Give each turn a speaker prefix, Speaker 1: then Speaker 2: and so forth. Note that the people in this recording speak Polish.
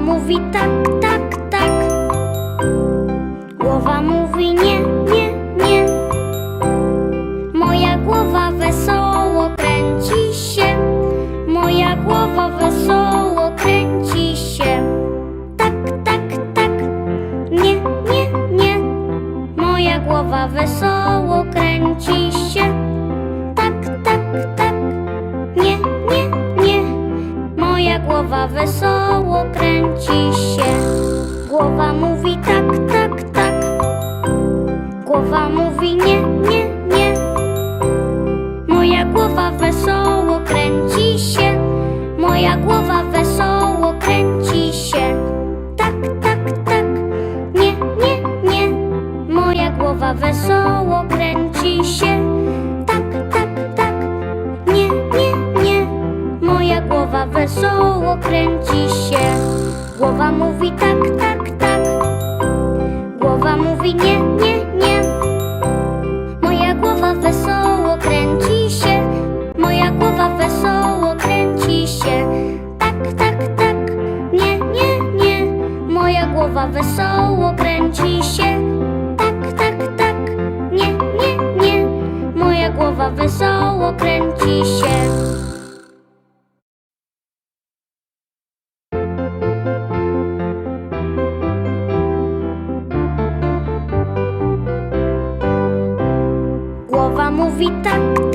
Speaker 1: mówi tak, tak, tak. Głowa mówi nie, nie, nie. Moja głowa wesoło kręci się. Moja głowa wesoło kręci się. Tak, tak, tak. Nie, nie, nie. Moja głowa wesoło kręci się. Głowa wesoło kręci się. Głowa mówi tak, tak, tak. Głowa mówi nie, nie, nie. Moja głowa wesoło kręci się. Moja głowa wesoło kręci się. Tak, tak, tak. Nie, nie, nie. Moja głowa wesoło kręci się. Tak, tak, tak. Nie, nie, nie. Moja głowa wesoło kręci się. Głowa mówi tak, tak, tak. Głowa mówi nie, nie, nie. Moja głowa wesoło kręci się. Moja głowa wesoło kręci się. Tak, tak, tak. Nie, nie, nie. Moja głowa wesoło kręci się. Tak, tak, tak. Nie, nie, nie. Moja głowa wesoło kręci się. We tak